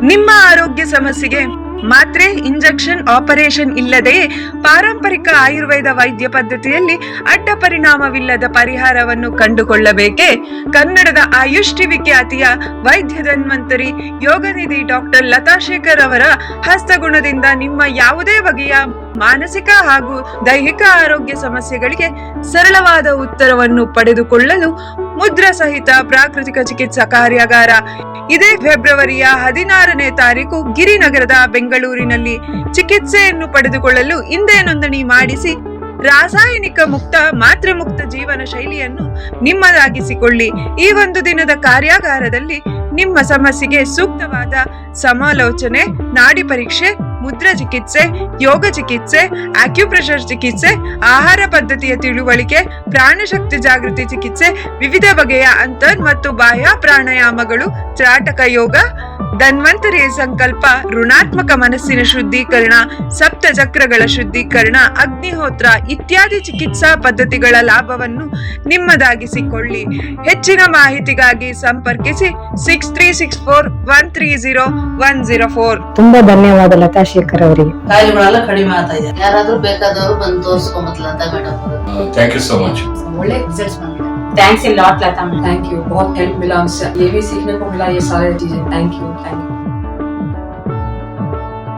ನಿಮ್ಮ ಆರೋಗ್ಯ ಸಮಸ್ಯೆಗೆ ಮಾತ್ರೆ, ಇಂಜೆಕ್ಷನ್, ಆಪರೇಷನ್ ಇಲ್ಲದೆಯೇ ಪಾರಂಪರಿಕ ಆಯುರ್ವೇದ ವೈದ್ಯ ಪದ್ಧತಿಯಲ್ಲಿ ಅಡ್ಡ ಪರಿಣಾಮವಿಲ್ಲದ ಪರಿಹಾರವನ್ನು ಕಂಡುಕೊಳ್ಳಬೇಕೆ? ಕನ್ನಡದ ಆಯುಷ್ ಟಿವಿ ಖ್ಯಾತಿಯ ವೈದ್ಯ ಧನ್ವಂತರಿ ಯೋಗನಿಧಿ ಡಾಕ್ಟರ್ ಲತಾಶೇಖರ್ ಅವರ ಹಸ್ತಗುಣದಿಂದ ನಿಮ್ಮ ಯಾವುದೇ ಬಗೆಯ ಮಾನಸಿಕ ಹಾಗೂ ದೈಹಿಕ ಆರೋಗ್ಯ ಸಮಸ್ಯೆಗಳಿಗೆ ಸರಳವಾದ ಉತ್ತರವನ್ನು ಪಡೆದುಕೊಳ್ಳಲು ಮುದ್ರಾ ಸಹಿತ ಪ್ರಾಕೃತಿಕ ಚಿಕಿತ್ಸಾ ಕಾರ್ಯಾಗಾರ. ಇದೇ ಫೆಬ್ರವರಿಯ ಹದಿನಾರನೇ ತಾರೀಕು ಗಿರಿನಗರದ ಬೆಂಗಳೂರಿನಲ್ಲಿ ಚಿಕಿತ್ಸೆಯನ್ನು ಪಡೆದುಕೊಳ್ಳಲು ಹಿಂದೆ ನೋಂದಣಿ ಮಾಡಿಸಿ, ರಾಸಾಯನಿಕ ಮುಕ್ತ ಮಾತ್ರೆ ಮುಕ್ತ ಜೀವನ ಶೈಲಿಯನ್ನು ನಿಮ್ಮದಾಗಿಸಿಕೊಳ್ಳಿ. ಈ ಒಂದು ದಿನದ ಕಾರ್ಯಾಗಾರದಲ್ಲಿ ನಿಮ್ಮ ಸಮಸ್ಯೆಗೆ ಸೂಕ್ತವಾದ ಸಮಾಲೋಚನೆ, ನಾಡಿ ಪರೀಕ್ಷೆ ಮುದ್ರಾ ಚಿಕಿತ್ಸೆ, ಯೋಗ ಚಿಕಿತ್ಸೆ ಆಕ್ಯುಪ್ರೆಷರ್ ಚಿಕಿತ್ಸೆ, ಆಹಾರ ಪದ್ಧತಿಯ ತಿಳುವಳಿಕೆ, ಪ್ರಾಣಶಕ್ತಿ ಜಾಗೃತಿ ಚಿಕಿತ್ಸೆ, ವಿವಿಧ ಬಗೆಯ ಅಂತರ್ ಮತ್ತು ಬಾಹ್ಯ ಪ್ರಾಣಾಯಾಮಗಳು, ತ್ರಾಟಕ ಯೋಗ ಧನ್ವಂತರಿ ಸಂಕಲ್ಪ ಋಣಾತ್ಮಕ ಮನಸ್ಸಿನ ಶುದ್ಧೀಕರಣ ಸಪ್ತ ಚಕ್ರಗಳ ಶುದ್ಧೀಕರಣ ಅಗ್ನಿಹೋತ್ರ ಇತ್ಯಾದಿ ಚಿಕಿತ್ಸಾ ಪದ್ಧತಿಗಳ ಲಾಭವನ್ನು ನಿಮ್ಮದಾಗಿಸಿಕೊಳ್ಳಿ. ಹೆಚ್ಚಿನ ಮಾಹಿತಿಗಾಗಿ ಸಂಪರ್ಕಿಸಿ six three six four one three zero one zero four ತುಂಬಾ ಧನ್ಯವಾದ ಲತಾ ಶೇಖರ್ ಅವರಿಗೆ. ಕಾಯಿಲೆಗಳೆಲ್ಲ ಕಡಿಮೆ ಆಗ್ತಾ ಇದೆ. ಯಾರಾದ್ರೂ ಬೇಕಾದವರು ಬಂದು ತೋರಿಸ್ಕೊಂಬತ್ತಲ್ಲ madam thank you so much ಒಳ್ಳೆ results thanks a lot Latha ma'am thank you बहुत हेल्प मिला उससे ये भी सीखने को मिला, ये सारी चीज़ें। Thank you thank you